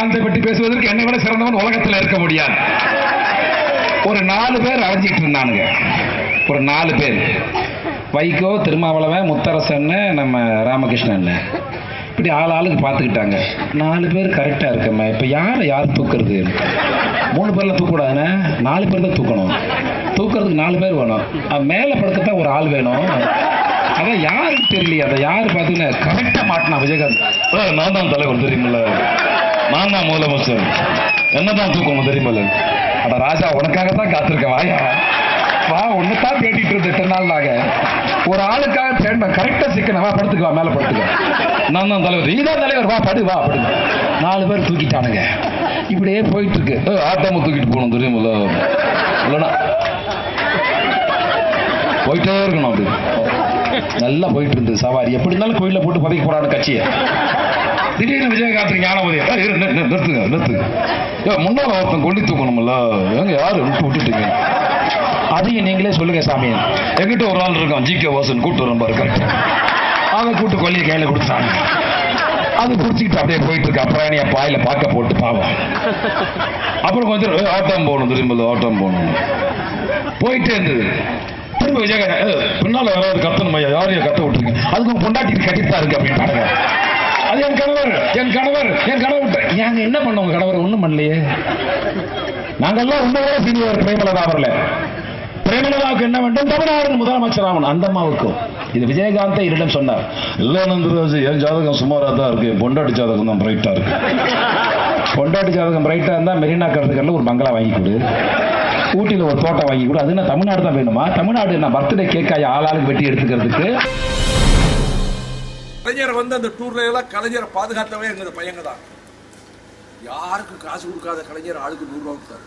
விஜயகாந்தை பற்றி பேசுவதற்கு என்னை விட சிறந்தவன் உலகத்தில் இருக்க முடியாது. ஒரு நாலு பேர் அழைஞ்சிட்டு இருந்தானுங்க. ஒரு நாலு பேர். வைகோ திருமாவளவன் முத்தரசன் நம்ம ராமகிருஷ்ணன் இப்படி ஆள் ஆளுக்கு பார்த்துக்கிட்டாங்க. நாலு பேர் கரெக்டாக இருக்கம்மா. இப்போ யாரை யார் தூக்குறது? மூணு பேரில் தூக்கக்கூடாதுண்ணே. நாலு பேர் தான் தூக்கணும். தூக்குறதுக்கு நாலு பேர் வேணும். மேலே படுக்கத்தான் ஒரு ஆள் வேணும். அதான் யாருக்கு தெரியலையே. அதை யார் பார்த்தீங்கன்னா கரெக்டாக மாட்டினா விஜயகாந்த். நான் தான் தலைவர் தெரியுமில்ல. நான் தான் முதலமைச்சர் என்ன தான் தூக்கணும் தெரியுமில்ல அட ராஜா உனக்காக தான் காத்திருக்கேன். வாயா. வா உன்னை தான் தேடிட்டு இருந்தேன் இத்தனை நாள் ஒரு ஆளுக்காக தேடின கரெக்டா சிக்கன வா படுத்துக்கு மேல படுத்துக்க நான் தான் தலைவர் நீதான் தலைவர். வா படு வா படு. நாலு பேர் தூக்கிட்டானுங்க. இப்படியே போயிட்டு இருக்கு ஆட்டாம தூக்கிட்டு போகணும் தெரியுமில்ல இல்லைன்னா போயிட்டே இருக்கணும் அப்படி. நல்லா போயிட்டு இருந்தது சவாரி. எப்படி இருந்தாலும் கோயில போட்டு பதைக்க போறான்னு கட்சியை. திடீர்னு விஜயகாந்த் ஞானபதி ஏய், நிறுத்துங்க நிறுத்துங்க. ஒருத்தன் கொண்டு தூக்கணும்ல எங்க யாரு? விட்டு விட்டுட்டீங்க. அதையும் நீங்களே சொல்லுங்க சாமி. எங்கிட்ட ஒரு ஆள் இருக்கான் ஜி கே வாசன் கூட்டு வரும் பாரு கரெக்ட் அவன் கூட்டு கொல்லியை கையில கொடுத்தாங்க அது குடிச்சிக்கிட்டு அப்படியே போயிட்டு இருக்கு அப்புறம் என் பாயில பார்க்க போட்டு பாவம். அப்புறம் கொஞ்சம் ஆட்டம் போகணும் திரும்ப ஆட்டம் போகணும். போயிட்டே இருந்தது. திரும்ப விஜயகாந்த் பின்னால யாராவது கத்தணும் ஐயா? யாரையும் கத்த விட்டுருங்க அதுக்கு பொண்டாட்டி கட்டித்தான் இருக்கு அப்படின்னு பாருங்க. அது என் கணவர் என் கணவர் என் கணவர் நாங்க என்ன உங்க கணவர்? ஒண்ணும் பண்ணலையே. நாங்கெல்லாம் உன்னோட சீனியர் பிரேமலதா வரல பிரேமலதாவுக்கு என்ன வேண்டும்? தமிழ்நாடு முதலமைச்சர் ஆகணும் அந்த அம்மாவுக்கும். இது விஜயகாந்தை என்னிடம் சொன்னார். இல்ல நந்தராஜ் என் ஜாதகம் சுமாரா தான் இருக்கு. பொண்டாட்டி ஜாதகம் தான் பிரைட்டா இருக்கு. பொண்டாட்டி ஜாதகம் பிரைட்டா இருந்தா மெரினா கடற்கரையில் ஒரு பங்களா வாங்கி கொடு. ஊட்டியில் ஒரு தோட்டம் வாங்கி கொடு. அது என்ன தமிழ்நாடு தான் வேணுமா? தமிழ்நாடு நான் பர்த்டே கேக்காய் ஆளாளுக்கு வெட்டி எடுத்துக்கிறதுக்கு? கலைஞர் வந்து அந்த டூர்ல எல்லாம் கலைஞரை பாதுகாத்தவே எங்க பையங்க தான். யாருக்கும் காசு கொடுக்காத கலைஞர் ஆளுக்கு நூறுரூவா கொடுத்தாரு.